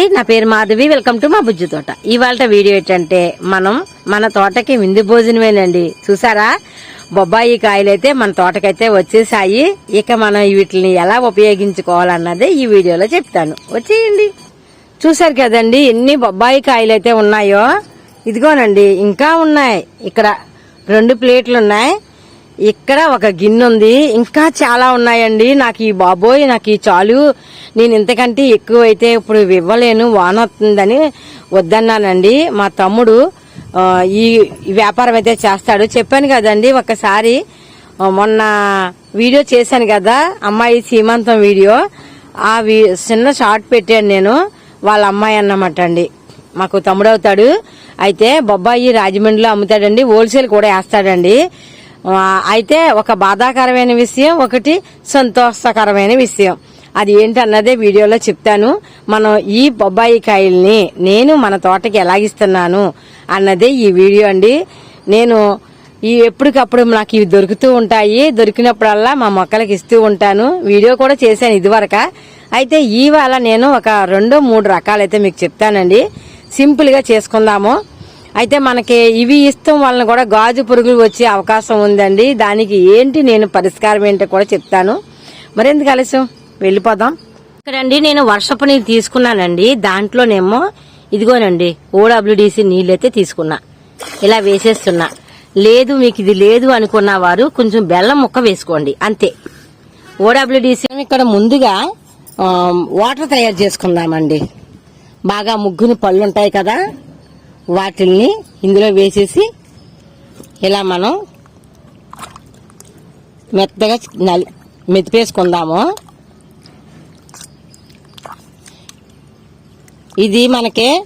అండి నా పేరు మాధవి. వెల్కమ్ టు మా బుజ్జి తోట. ఇవాళ వీడియో ఏంటంటే మనం మన తోటకి విందు భోజనమేనండి. చూసారా? బొబ్బాయి కాయలైతే మన తోటకైతే వచ్చేసాయి ఇక మనం వీటిని ఎలా ఉపయోగించుకోవాలన్నదే ఈ వీడియోలో చెప్తాను. వచ్చేయండి. చూసారు కదండి ఎన్ని బొబ్బాయి కాయలు అయితే ఉన్నాయో. ఇదిగోనండి ఇంకా ఉన్నాయి. ఇక్కడ రెండు ప్లేట్లు ఉన్నాయి. ఇక్కడ ఒక గిన్నె ఉంది ఇంకా చాలా ఉన్నాయండి. నాకు ఈ బాబోయ్ నాకు ఈ చాలు. నేను ఇంతకంటే ఎక్కువ అయితే ఇప్పుడు ఇవ్వలేను. వాన వస్తుందని వద్దన్నానండి. మా తమ్ముడు ఈ వ్యాపారం అయితే చేస్తాడు. చెప్పాను కదండి ఒకసారి మొన్న వీడియో చేశాను కదా అమ్మాయి సీమంతం వీడియో. ఆ చిన్న షార్ట్ పెట్టాను నేను. వాళ్ళ అమ్మాయి అన్నమాట అండి మాకు తమ్ముడు అవుతాడు అయితే బొబ్బాయి రాజమండ్రిలో అమ్ముతాడండి. హోల్సేల్ కూడా వేస్తాడండి. అయితే ఒక బాధాకరమైన విషయం ఒకటి సంతోషకరమైన విషయం. అది ఏంటన్నదే వీడియోలో చెప్తాను. మనం ఈ బొబ్బాయి కాయల్ని నేను మన తోటకి ఎలాగిస్తున్నాను అన్నదే ఈ వీడియో అండి. నేను ఈ ఎప్పటికప్పుడు నాకు ఇవి దొరుకుతూ ఉంటాయి. దొరికినప్పుడల్లా మా మొక్కలకి ఇస్తూ ఉంటాను. వీడియో కూడా చేశాను ఇదివరక. అయితే ఇవాళ నేను ఒక రెండో మూడు రకాలైతే మీకు చెప్తానండి. సింపుల్గా చేసుకుందాము. అయితే మనకి ఇవి ఇష్టం వలన కూడా గాజు పురుగులు వచ్చే అవకాశం ఉందండి. దానికి ఏంటి నేను పరిష్కారం ఏంటో కూడా చెప్తాను. మరెందుకు ఆలస్యం? వెళ్ళిపోదాం. ఇక్కడండి నేను వర్షపు నీరు తీసుకున్నానండి. దాంట్లోనేమో ఇదిగోనండి ఓడబ్ల్యూడిసి నీళ్ళు అయితే తీసుకున్నా. ఇలా వేసేస్తున్నా. లేదు మీకు ఇది లేదు అనుకున్న వారు కొంచెం బెల్లం ముక్క వేసుకోండి. అంతే. ఓడబ్ల్యూడిసి ఇక్కడ ముందుగా వాటర్ తయారు చేసుకుందామండి. బాగా ముగ్గుని పళ్ళు ఉంటాయి కదా. వాటిల్ని ఇందులో వేసేసి ఇలా మనం మెత్తగా నలి మెతిపేసుకుందాము ఇది మనకి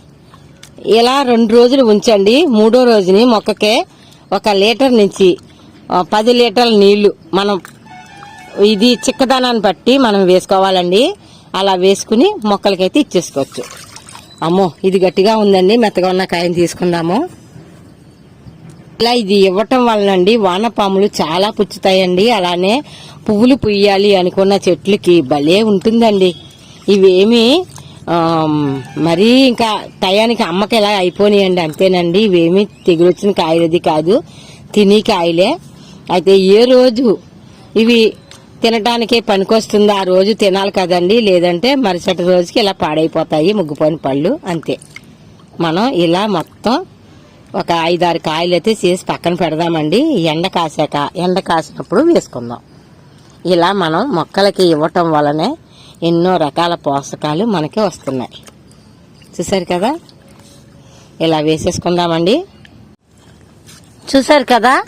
ఇలా రెండు రోజులు ఉంచండి. మూడో రోజుని మొక్కకే ఒక లీటర్ నుంచి పది లీటర్ల నీళ్ళు మనం ఇది చిక్కదనాన్ని బట్టి మనం వేసుకోవాలండి. అలా వేసుకుని మొక్కలకైతే ఇచ్చేసుకోవచ్చు. అమ్మో ఇది గట్టిగా ఉందండి. మెత్తగా ఉన్న కాయని తీసుకుందాము. ఇలా ఇది ఇవ్వటం వలనండి వానపాములు చాలా పుచ్చుతాయండి. అలానే పువ్వులు పుయ్యాలి అనుకున్న చెట్లకి భలే ఉంటుందండి. ఇవేమి మరీ ఇంకా టయానికి అమ్మకి ఎలా అయిపోయినాయండి అంతేనండి. ఇవేమి తెగులొచ్చిన కాయలది కాదు. తిని కాయలే. అయితే ఏ రోజు ఇవి తినటానికే పనికొస్తుంది? ఆ రోజు తినాలి కదండి. లేదంటే మరుసటి రోజుకి ఇలా పాడైపోతాయి ముగ్గుపోయిన పళ్ళు. అంతే. మనం ఇలా మొత్తం ఒక ఐదారు కాయలు అయితే చేసి పక్కన పెడదామండి. ఎండ కాసాక ఎండ కాసినప్పుడు వేసుకుందాం. ఇలా మనం మొక్కలకి ఇవ్వటం వలనే ఎన్నో రకాల పోషకాలు మనకి వస్తున్నాయి. చూసారు కదా? ఇలా వేసేసుకుందామండి. చూసారు కదా?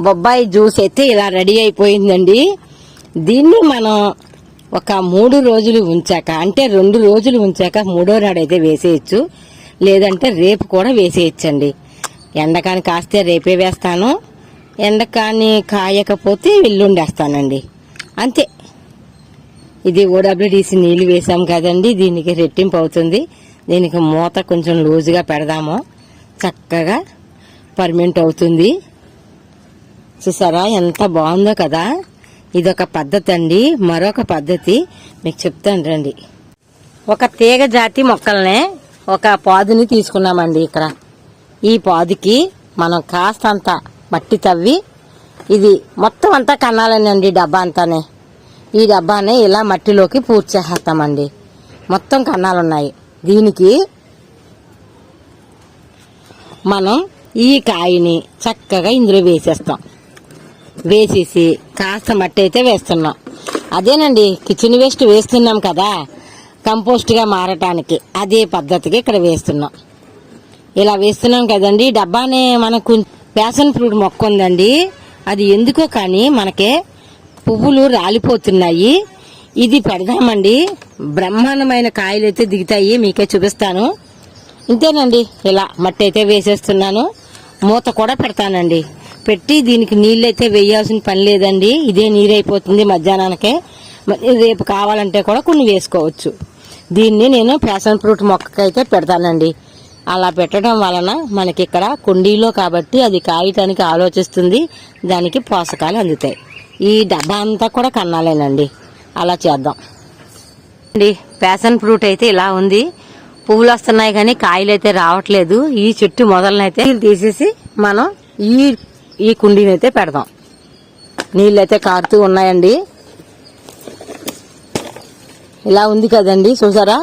బొబ్బాయి జ్యూస్ అయితే ఇలా రెడీ అయిపోయిందండి. దీన్ని మనం ఒక మూడు రోజులు ఉంచాక అంటే రెండు రోజులు ఉంచాక మూడో నాడైతే వేసేయచ్చు. లేదంటే రేపు కూడా వేసేయచ్చండి. ఎండకాని కాస్తే రేపే వేస్తాను. ఎండకాని కాయకపోతే ఎల్లుండేస్తానండి. అంతే. ఇది ఓడబ్ల్యూడిసి నీళ్ళు వేసాం కదండి దీనికి రెట్టింపు అవుతుంది. దీనికి మూత కొంచెం లూజుగా పెడదాము. చక్కగా పర్మెంట్ అవుతుంది. చూసారా ఎంత బాగుందో కదా. ఇదొక పద్ధతి అండి మరొక పద్ధతి. మీకు చెప్తాను రండి. ఒక తీగ జాతి మొక్కల్ని ఒక పాదుని తీసుకున్నామండి ఇక్కడ. ఈ పాదుకి మనం కాస్తంత మట్టి తవ్వి ఇది మొత్తం అంతా కన్నాలండి డబ్బా అంతానే. ఈ డబ్బానే ఇలా మట్టిలోకి పూర్తి చేసేస్తామండి. మొత్తం కన్నాలున్నాయి. దీనికి మనం ఈ కాయని చక్కగా ఇందులో వేసేస్తాం. వేసేసి కాస్త మట్టి అయితే వేస్తున్నాం. అదేనండి కిచెన్ వేస్ట్ వేస్తున్నాం కదా కంపోస్ట్గా మారటానికి అదే పద్ధతికి ఇక్కడ వేస్తున్నాం. ఇలా వేస్తున్నాం కదండి డబ్బానే మనకు ప్యాషన్ ఫ్రూట్ మొక్క ఉందండి. అది ఎందుకో కానీ మనకే పువ్వులు రాలిపోతున్నాయి. ఇది పెడదామండి. బ్రహ్మాండమైన కాయలు అయితే దిగుతాయి మీకే చూపిస్తాను. ఇంతేనండి ఇలా మట్టి అయితే వేసేస్తున్నాను. మూత కూడా పెడతానండి. పెట్టి దీనికి నీళ్ళైతే వేయాల్సిన పని లేదండి. ఇదే నీరు అయిపోతుంది మధ్యాహ్నానికే రేపు కావాలంటే కూడా కొన్ని వేసుకోవచ్చు. దీన్ని నేను ప్యాషన్ ఫ్రూట్ మొక్కకైతే పెడతానండి. అలా పెట్టడం వలన మనకి ఇక్కడ కుండీలో కాబట్టి అది కాయటానికి ఆలోచిస్తుంది. దానికి పోషకాలు అందుతాయి. ఈ డబ్బా అంతా కూడా కన్నాలేనండి. అలా చేద్దాం. అండి ప్యాషన్ ఫ్రూట్ అయితే ఇలా ఉంది. పువ్వులు వస్తున్నాయి కానీ కాయలు అయితే రావట్లేదు. ఈ చెట్టు మొదలనైతే తీసేసి మనం ఈ ఈ కుండీని అయితే పెడదాం. నీళ్ళు అయితే కారుతూ ఉన్నాయండి. ఇలా ఉంది కదండి చూసారా?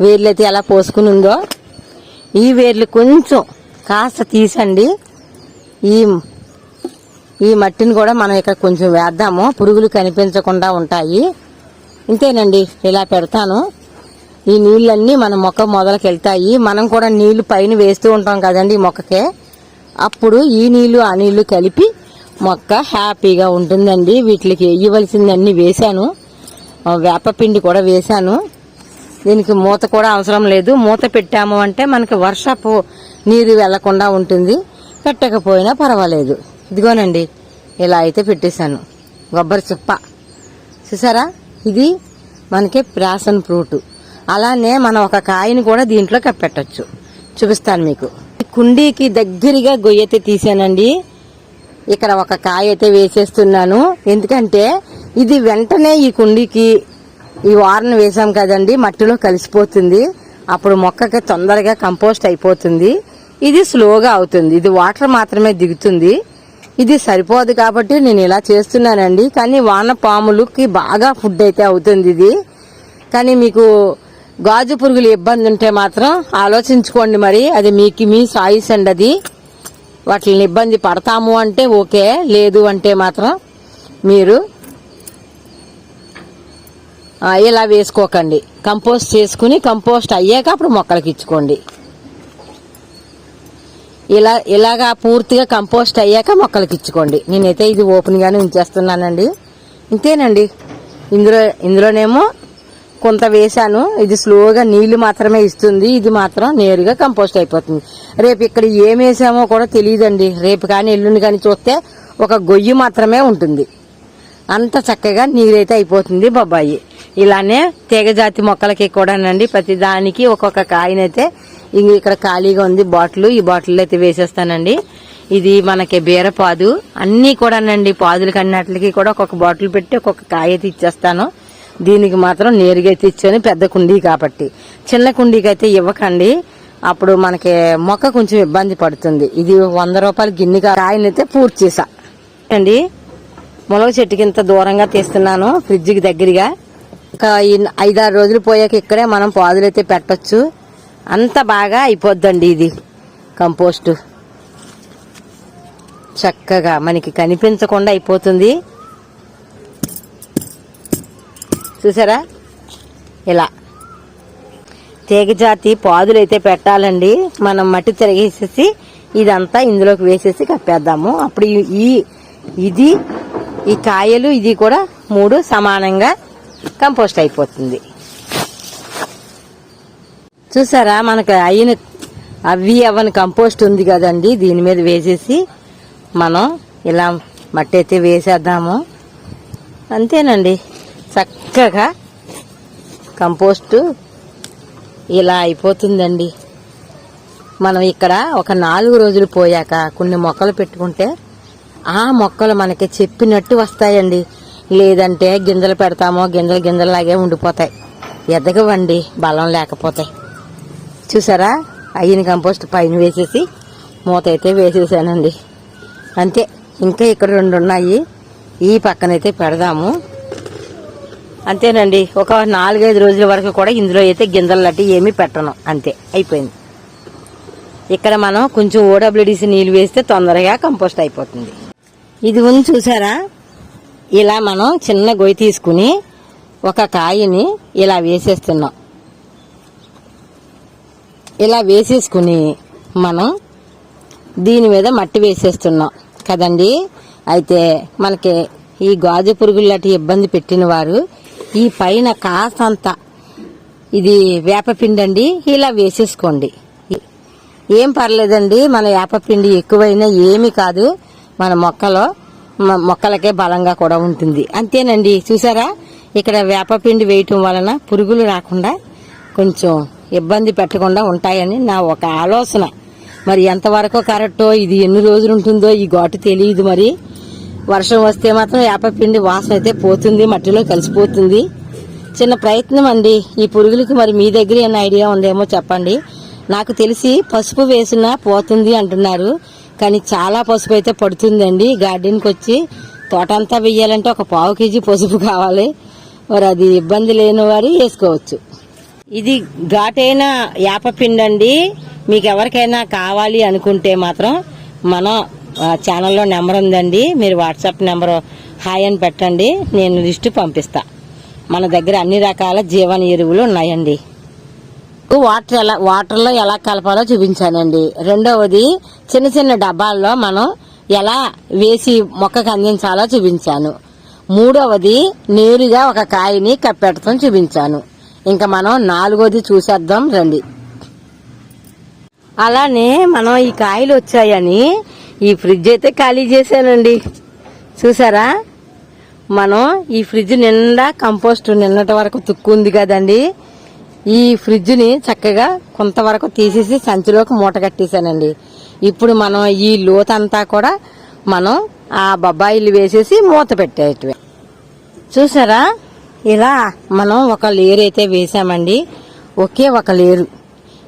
వేర్లు అయితే ఎలా పోసుకుని ఉందో. ఈ వేర్లు కొంచెం కాస్త తీసండి. ఈ ఈ మట్టిని కూడా మనం ఇక్కడ కొంచెం వేద్దాము. పురుగులు కనిపించకుండా ఉంటాయి. ఇంతేనండి ఇలా పెడతాను. ఈ నీళ్ళన్నీ మన మొక్క మొదలకి వెళ్తాయి మనం కూడా నీళ్ళు పైన వేస్తూ ఉంటాం కదండి మొక్కకే. అప్పుడు ఈ నీళ్ళు ఆ నీళ్ళు కలిపి మొక్క హ్యాపీగా ఉంటుందండి. వీటికి వేయవలసిందన్నీ వేశాను. వేపపిండి కూడా వేశాను. దీనికి మూత కూడా అవసరం లేదు. మూత పెట్టాము అంటే మనకి వర్షపు నీరు వెళ్ళకుండా ఉంటుంది. పెట్టకపోయినా పర్వాలేదు. ఇదిగోనండి ఇలా అయితే పెట్టేశాను. కొబ్బరి చిప్ప చూసారా? ఇది మనకి ప్యాషన్ ఫ్రూట్. అలానే మనం ఒక కాయని కూడా దీంట్లో కప్పెట్టచ్చు. చూపిస్తాను మీకు. కుండీకి దగ్గరగా గొయ్యతే తీసానండి ఇక్కడ ఒక కాయ అయితే వేసేస్తున్నాను. ఎందుకంటే ఇది వెంటనే ఈ కుండీకి ఈ వారను వేసాం కదండి మట్టిలో కలిసిపోతుంది. అప్పుడు మొక్కకి తొందరగా కంపోస్ట్ అయిపోతుంది. ఇది స్లోగా అవుతుంది. ఇది వాటర్ మాత్రమే దిగుతుంది. ఇది సరిపోదు కాబట్టి నేను ఇలా చేస్తున్నానండి. కానీ వాన పాములకి బాగా ఫుడ్ అయితే అవుతుంది ఇది. కానీ మీకు గాజు పురుగులు ఇబ్బంది ఉంటే మాత్రం ఆలోచించుకోండి మరి. అది మీకు మీ సాయిస్ అండి అది. వాటిని ఇబ్బంది పడతాము అంటే ఓకే లేదు అంటే మాత్రం మీరు ఇలా వేసుకోకండి. కంపోస్ట్ చేసుకుని కంపోస్ట్ అయ్యాక అప్పుడు మొక్కలకి ఇచ్చుకోండి. ఇలా ఇలాగా పూర్తిగా కంపోస్ట్ అయ్యాక మొక్కలకి ఇచ్చుకోండి. నేనైతే ఇది ఓపెన్గానే ఉంచేస్తున్నానండి. ఇంతేనండి. ఇందులో ఇందులోనేమో కొంత వేశాను. ఇది స్లోగా నీళ్ళు మాత్రమే ఇస్తుంది. ఇది మాత్రం నేరుగా కంపోస్ట్ అయిపోతుంది. రేపు ఇక్కడ ఏం వేసామో కూడా తెలియదండి. రేపు కానీ ఎల్లుండి కానీ చూస్తే ఒక గొయ్యి మాత్రమే ఉంటుంది. అంత చక్కగా నీరైతే అయిపోతుంది బొబ్బాయి. ఇలానే తీగజాతి మొక్కలకి కూడానండి. ప్రతి దానికి ఒక్కొక్క కాయనైతే ఇంక ఇక్కడ ఖాళీగా ఉంది. బాటిల్ ఈ బాటిల్ అయితే వేసేస్తానండి. ఇది మనకి బీరపాదు. అన్నీ కూడానండి. పాదులు కన్నట్లకి కూడా ఒక్కొక్క బాటిల్ పెట్టి ఒక్కొక్క కాయ అయితే ఇచ్చేస్తాను. దీనికి మాత్రం నేరుగా అయితే ఇచ్చాను పెద్ద కుండీ కాబట్టి. చిన్న కుండీకి అయితే ఇవ్వకండి. అప్పుడు మనకి మొక్క కొంచెం ఇబ్బంది పడుతుంది. ఇది వంద రూపాయల గిన్నె కాయనైతే పూర్తి చేసా. అండి మునగ చెట్టుకి ఇంత దూరంగా తీస్తున్నాను ఫ్రిడ్జ్కి దగ్గరగా. ఒక ఐదారు రోజులు పోయాక ఇక్కడే మనం పాదులైతే పెట్టొచ్చు. అంత బాగా అయిపోద్దండి ఇది కంపోస్టు. చక్కగా మనకి కనిపించకుండా అయిపోతుంది. చూసారా? ఇలా. తీగజాతి పాదులు అయితే పెట్టాలండి. మనం మట్టి తిరిగేసేసి ఇదంతా ఇందులోకి వేసేసి కప్పేద్దాము. అప్పుడు ఈ- ఈ ఇది ఈ కాయలు ఇది కూడా మూడు సమానంగా కంపోస్ట్ అయిపోతుంది. చూసారా? మనకు అయిన అవి అవని కంపోస్ట్ ఉంది కదండి. దీని మీద వేసేసి మనం ఇలా మట్టి అయితే వేసేద్దాము. అంతేనండి. చక్కగా కంపోస్టు ఇలా అయిపోతుందండి. మనం ఇక్కడ ఒక నాలుగు రోజులు పోయాక కొన్ని మొక్కలు పెట్టుకుంటే ఆ మొక్కలు మనకి చెప్పినట్టు వస్తాయండి. లేదంటే గింజలు పెడతామో గింజలు గింజలలాగే ఉండిపోతాయి. ఎదగవండి బలం లేకపోతే. చూసారా? అయిన కంపోస్ట్ పైన వేసేసి మూత అయితే వేసేసానండి. అంతే ఇంకా ఇక్కడ రెండు ఉన్నాయి ఈ పక్కనైతే పెడదాము. అంతేనండి. ఒక నాలుగైదు రోజుల వరకు కూడా ఇందులో అయితే గింజలు లాంటి ఏమీ పెట్టను. అంతే. అయిపోయింది. ఇక్కడ మనం కొంచెం ఓడబ్ల్యూడిసి నీళ్ళు వేస్తే తొందరగా కంపోస్ట్ అయిపోతుంది. ఇది ఉంది చూసారా? ఇలా మనం చిన్న గొయ్యి తీసుకుని ఒక కాయని ఇలా వేసేస్తున్నాం. ఇలా వేసేసుకుని మనం దీని మీద మట్టి వేసేస్తున్నాం. కదండి? అయితే మనకి ఈ గాజు పురుగులు లాంటి ఇబ్బంది పెట్టిన వారు ఈ పైన కాసంత ఇది వేపపిండి అండి ఇలా వేసేసుకోండి. ఏం పర్లేదండి మన వేపపిండి ఎక్కువైనా ఏమీ కాదు మన మొక్కలో మొక్కలకే బలంగా కూడా ఉంటుంది. అంతేనండి చూసారా? ఇక్కడ వేపపిండి వేయటం వలన పురుగులు రాకుండా కొంచెం ఇబ్బంది పెట్టకుండా ఉంటాయని నా ఒక ఆలోచన. మరి ఎంతవరకు కరెక్టో ఇది ఎన్ని రోజులు ఉంటుందో ఈ ఘాటు తెలియదు మరి. వర్షం వస్తే మాత్రం వేపపిండి వాసన అయితే పోతుంది మట్టిలో కలిసిపోతుంది. చిన్న ప్రయత్నం అండి. ఈ పురుగులకి మరి మీ దగ్గర ఏమైనా ఐడియా ఉందేమో చెప్పండి. నాకు తెలిసి పసుపు వేసినా పోతుంది అంటున్నారు. కానీ చాలా పసుపు అయితే పడుతుందండి. గార్డెన్కి వచ్చి తోట అంతా వెయ్యాలంటే ఒక పావు కేజీ పసుపు కావాలి. మరి అది ఇబ్బంది లేని వారు వేసుకోవచ్చు. ఇది ఘాటైన యాపపిండి అండి మీకు ఎవరికైనా కావాలి అనుకుంటే మాత్రం మన ఛానల్లో నెంబర్ ఉందండి. మీరు వాట్సాప్ నెంబర్ హాయ్ అని పెట్టండి. నేను లిస్టు పంపిస్తా. మన దగ్గర అన్ని రకాల జీవన ఎరువులు ఉన్నాయండి. వాటర్ ఎలా వాటర్లో ఎలా కలపాలో చూపించానండి. రెండవది చిన్న చిన్న డబ్బాల్లో మనం ఎలా వేసి మొక్కకు అందించాలో చూపించాను. మూడవది నేరుగా ఒక కాయని కప్పెట్టడం చూపించాను. ఇంకా మనం నాలుగోది చూసేద్దాం రండి. అలానే మనం ఈ కాయలు వచ్చాయని ఈ ఫ్రిడ్జ్ అయితే ఖాళీ చేశానండి. చూసారా? మనం ఈ ఫ్రిడ్జ్ నిండా కంపోస్ట్ నిన్నటి వరకు తుక్కుంది కదండి. ఈ ఫ్రిడ్జ్ని చక్కగా కొంతవరకు తీసేసి సంచిలోకి మూట కట్టేశానండి. ఇప్పుడు మనం ఈ లోతంతా కూడా మనం ఆ బొబ్బాయిలు వేసేసి మూత పెట్టేటివి చూసారా? ఇలా మనం ఒక లేరు అయితే వేసామండి. ఒకే ఒక లేరు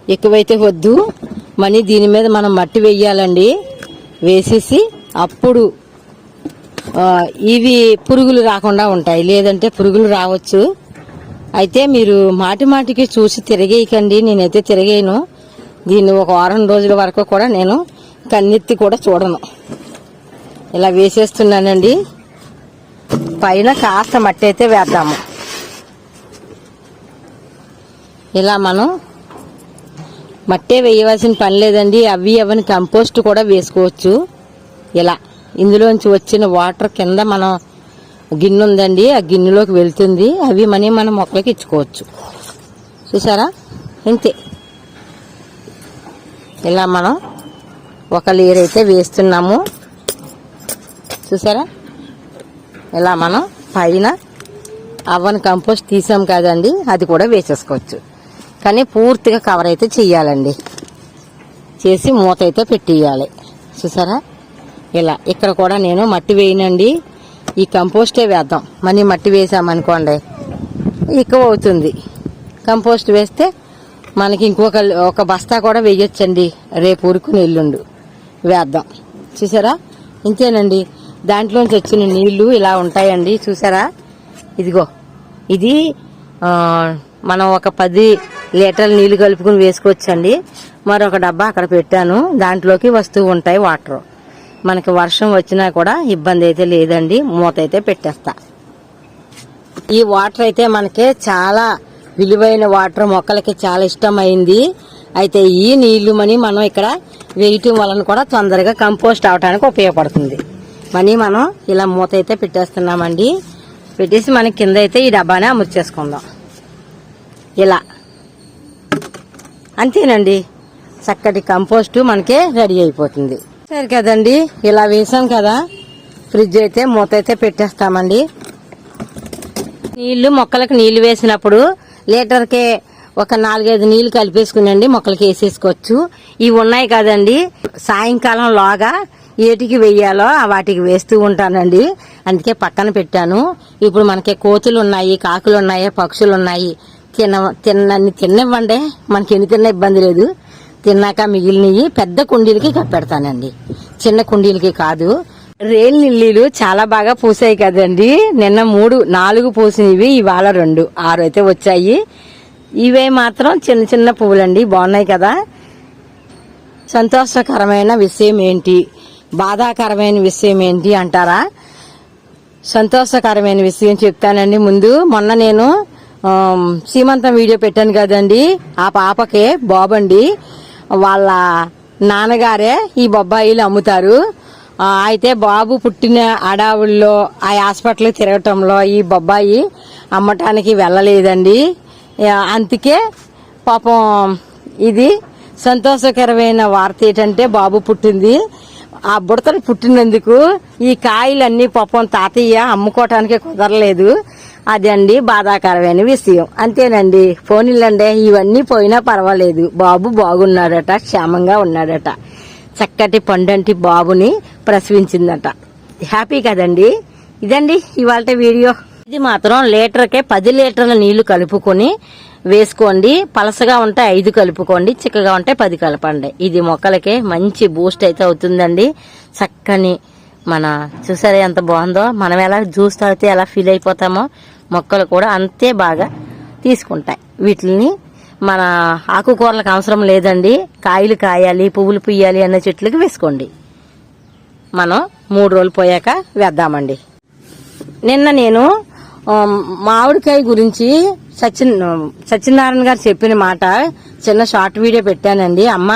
ఎక్కువైతే వద్దు. మనీ దీని మీద మనం మట్టి వేయాలండి. వేసేసి అప్పుడు ఇవి పురుగులు రాకుండా ఉంటాయి. లేదంటే పురుగులు రావచ్చు. అయితే మీరు మాటి మాటికి చూసి తిరిగేయకండి. నేనైతే తిరిగేయను. దీన్ని ఒక వారం రోజుల వరకు కూడా నేను కన్నెత్తి కూడా చూడను. ఇలా వేసేస్తున్నానండి. పైన కాస్త మట్టి అయితే వేద్దాము. ఇలా మనం మట్టే వేయవలసిన పని లేదండి. అవి అవని కంపోస్ట్ కూడా వేసుకోవచ్చు. ఇలా ఇందులోంచి వచ్చిన వాటర్ కింద మనం గిన్నె ఉందండి. ఆ గిన్నెలోకి వెళ్తుంది. అవి మనీ మనం మొక్కలకి ఇచ్చుకోవచ్చు. చూసారా? ఇంతే. ఇలా మనం ఒక లేయర్ అయితే వేస్తున్నాము. చూసారా? ఇలా మనం పైన అవ్వని కంపోస్ట్ తీసాం కదండి. అది కూడా వేసేసుకోవచ్చు. కానీ పూర్తిగా కవర్ అయితే చెయ్యాలండి. చేసి మూత అయితే పెట్టియాలి చూసారా? ఇలా. ఇక్కడ కూడా నేను మట్టి వేయనండి. ఈ కంపోస్టే వేద్దాం. మనీ మట్టి వేసామనుకోండి ఎక్కువ అవుతుంది. కంపోస్ట్ వేస్తే మనకి ఇంకొక ఒక బస్తా కూడా వేయొచ్చండి. రేపు ఊరుకుని ఎల్లుండు. వేద్దాం. చూసారా? ఇంతేనండి. దాంట్లోంచి వచ్చిన నీళ్ళు ఇలా ఉంటాయండి. చూసారా? ఇదిగో. ఇది మనం ఒక పది లీటర్లు నీళ్ళు కలుపుకుని వేసుకోవచ్చండి. మరొక డబ్బా అక్కడ పెట్టాను. దాంట్లోకి వస్తూ ఉంటాయి వాటర్. మనకి వర్షం వచ్చినా కూడా ఇబ్బంది అయితే లేదండి. మూత అయితే పెట్టేస్తా. ఈ వాటర్ అయితే మనకి చాలా విలువైన వాటర్ మొక్కలకి చాలా ఇష్టమైంది. అయితే ఈ నీళ్ళు మని మనం ఇక్కడ వేయటం వలన కూడా తొందరగా కంపోస్ట్ అవడానికి ఉపయోగపడుతుంది. మనీ మనం ఇలా మూత అయితే పెట్టేస్తున్నామండి. పెట్టేసి మన కింద అయితే ఈ డబ్బానే అమర్చేసుకుందాం. ఇలా. అంతేనండి. చక్కటి కంపోస్ట్ మనకి రెడీ అయిపోతుంది. సరే కదండి ఇలా వేసాం కదా. ఫ్రిడ్జ్ అయితే మూత అయితే పెట్టేస్తామండి. నీళ్ళు మొక్కలకు నీళ్ళు వేసినప్పుడు లీటర్కే ఒక నాలుగైదు నీళ్ళు కలిపేసుకునండి మొక్కలకి వేసేసుకోవచ్చు. ఇవి ఉన్నాయి కదండి సాయంకాలం లోగా ఏటికి వెయ్యాలో వాటికి వేస్తూ ఉంటానండి. అందుకే పక్కన పెట్టాను. ఇప్పుడు మనకి కోతులు ఉన్నాయి కాకులు ఉన్నాయి పక్షులు ఉన్నాయి. తిన తిన్నీ తినివ్వండి. మనకి ఎన్ని తిన్న ఇబ్బంది లేదు. తిన్నాక మిగిలినవి పెద్ద కుండీలకి కప్పెడతానండి. చిన్న కుండీలకి కాదు. రేల్ లిల్లీలు చాలా బాగా పూసాయి కదండి. నిన్న మూడు నాలుగు పూసినవి ఇవాళ రెండు. ఆరు అయితే వచ్చాయి. ఇవే మాత్రం చిన్న చిన్న పువ్వులండి. బాగున్నాయి కదా. సంతోషకరమైన విషయం ఏంటి? బాధాకరమైన విషయం ఏంటి అంటారా? సంతోషకరమైన విషయం చెప్తానండి. ముందు మొన్న నేను సీమంతం వీడియో పెట్టాను కదండి. ఆ పాపకే బాబండి. వాళ్ళ నాన్నగారే ఈ బొబ్బాయిలు అమ్ముతారు. అయితే బాబు పుట్టిన అడావుల్లో ఆ హాస్పిటల్ తిరగటంలో ఈ బొబ్బాయి అమ్మటానికి వెళ్ళలేదండి. అందుకే పాపం ఇది సంతోషకరమైన వార్త ఏంటంటే బాబు పుట్టింది. ఆ బుడతలు పుట్టినందుకు ఈ కాయలన్నీ పాపం తాతయ్య అమ్ముకోవటానికి కుదరలేదు. అదండి బాధాకరమైన విషయం. అంతేనండి పోనీలండి ఇవన్నీ పోయినా పర్వాలేదు. బాబు బాగున్నాడట క్షేమంగా ఉన్నాడట. చక్కటి పండంటి బాబుని ప్రసవించిందట. హ్యాపీ కదండి? ఇదండి ఇవాళ వీడియో. ఇది మాత్రం లీటర్కే పది లీటర్ల నీళ్ళు కలుపుకొని వేసుకోండి. పలసగా ఉంటే ఐదు కలుపుకోండి చిక్కగా ఉంటే పది కలపండి. ఇది మొక్కలకి మంచి బూస్ట్ అయితే అవుతుందండి. చక్కని మన చూసారా ఎంత బాగుందో? మనం ఎలా జ్యూస్ తాగితే ఎలా ఫీల్ అయిపోతామో? మొక్కలు కూడా అంతే బాగా తీసుకుంటాయి. వీటిని మన ఆకుకూరలకు అవసరం లేదండి. కాయలు కాయాలి పువ్వులు పుయ్యాలి అన్న చెట్లకి వేసుకోండి. మనం మూడు రోజులు పోయాక వేద్దామండి. నిన్న నేను మామిడికాయ గురించి సచిన్ సత్యనారాయణ గారు చెప్పిన మాట చిన్న షార్ట్ వీడియో పెట్టానండి. అమ్మ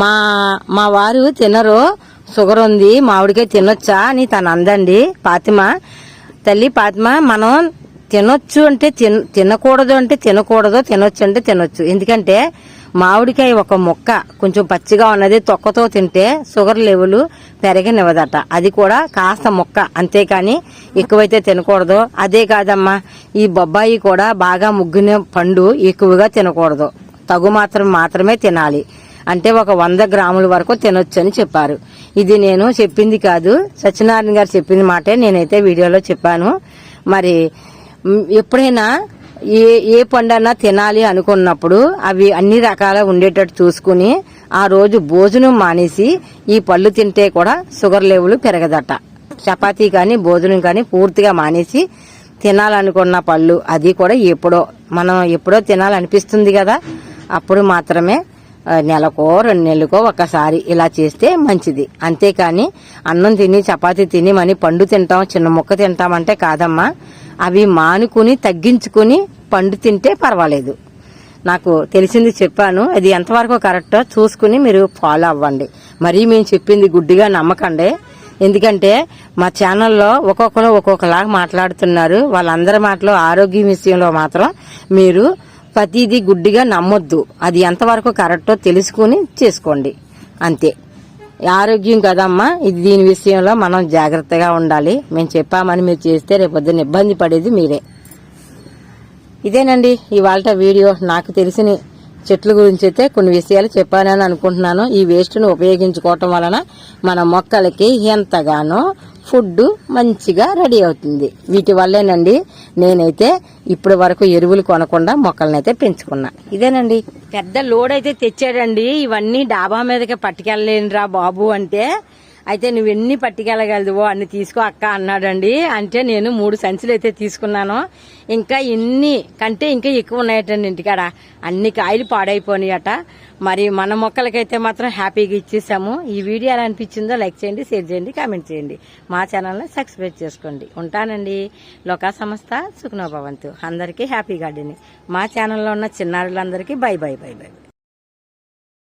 మా మా వారు తినరు షుగర్ ఉంది మామిడికాయ తినొచ్చా అని తను అందండి. పాతిమ తల్లి పాతిమ మనం తినొచ్చు అంటే తిన తినకూడదు అంటే తినకూడదు తినొచ్చు అంటే తినొచ్చు. ఎందుకంటే మామిడికాయ ఒక మొక్క కొంచెం పచ్చిగా ఉన్నది తొక్కతో తింటే షుగర్ లెవెల్ పెరగనివ్వదట. అది కూడా కాస్త మొక్క అంతేకాని ఎక్కువైతే తినకూడదు. అదే కాదమ్మా ఈ బొబ్బాయి కూడా బాగా ముగ్గిన పండు ఎక్కువగా తినకూడదు. తగు మాత్రం మాత్రమే తినాలి. అంటే ఒక వంద గ్రాముల వరకు తినొచ్చు అని చెప్పారు. ఇది నేను చెప్పింది కాదు. సత్యనారాయణ గారు చెప్పింది మాటే నేనైతే వీడియోలో చెప్పాను. మరి ఎప్పుడైనా ఏ ఏ పండన్నా తినాలి అనుకున్నప్పుడు అవి అన్ని రకాల ఉండేటట్టు చూసుకుని ఆ రోజు భోజనం మానేసి ఈ పళ్ళు తింటే కూడా షుగర్ లెవెల్ పెరగదట. చపాతీ కానీ భోజనం కానీ పూర్తిగా మానేసి తినాలనుకున్న పళ్ళు అది కూడా ఎప్పుడో మనం ఎప్పుడో తినాలనిపిస్తుంది కదా. అప్పుడు మాత్రమే నెలకో రెండు నెలలకో ఒకసారి ఇలా చేస్తే మంచిది. అంతేకాని అన్నం తిని చపాతీ తిని మని పండు తింటాం చిన్న ముక్క తింటామంటే కాదమ్మా. అవి మానుకుని తగ్గించుకుని పండు తింటే పర్వాలేదు. నాకు తెలిసింది చెప్పాను అది ఎంతవరకు కరెక్టో చూసుకుని మీరు ఫాలో అవ్వండి. మరీ మేము చెప్పింది గుడ్డిగా నమ్మకండి. ఎందుకంటే మా ఛానల్లో ఒక్కొక్కరు ఒక్కొక్కలాగా మాట్లాడుతున్నారు. వాళ్ళందరి మాటలు ఆరోగ్యం విషయంలో మాత్రం మీరు ప్రతిదీ గుడ్డిగా నమ్మొద్దు. అది ఎంతవరకు కరెక్టో తెలుసుకుని చేసుకోండి. అంతే. ఆరోగ్యం కదమ్మా? ఇది దీని విషయంలో మనం జాగ్రత్తగా ఉండాలి. మేము చెప్పామని మీరు చేస్తే రేపొద్దున ఇబ్బంది పడేది మీరే. ఇదేనండి ఇవాళ వీడియో. నాకు తెలిసిన చెట్ల గురించి అయితే కొన్ని విషయాలు చెప్పానని అనుకుంటున్నాను. ఈ వేస్ట్ను ఉపయోగించుకోవటం వలన మన మొక్కలకి ఎంతగానో ఫుడ్ మంచిగా రెడీ అవుతుంది. వీటి వల్లేనండి నేనైతే ఇప్పటి వరకు ఎరువులు కొనకుండా మొక్కలనైతే పెంచుకున్నా. ఇదేనండి పెద్ద లోడ్ అయితే తెచ్చాడండి. ఇవన్నీ డాబా మీదకి పట్టుకెళ్ళలేనురా బాబు అంటే అయితే నువ్వు ఎన్ని పట్టుకెళ్ళగలదువో అన్ని తీసుకో అక్క అన్నాడండి. అంటే నేను మూడు సంచులు అయితే తీసుకున్నాను. ఇంకా ఇన్ని కంటే ఇంకా ఎక్కువ ఉన్నాయటండి ఇంటికాడ. అన్ని కాయలు పాడైపోయినాయట. మరి మన మొక్కలకైతే మాత్రం హ్యాపీగా ఇచ్చేసాము. ఈ వీడియో ఎలా అనిపించిందో లైక్ చేయండి షేర్ చేయండి కామెంట్ చేయండి. మా ఛానల్ని సబ్స్క్రైబ్ చేసుకోండి. ఉంటానండి. లోకా సంస్థ సుఖనోభవంతు అందరికీ హ్యాపీ గార్డెన్ మా ఛానల్లో ఉన్న చిన్నారులందరికీ బై బై బై బై.